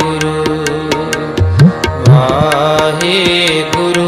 Guru Wahe Guru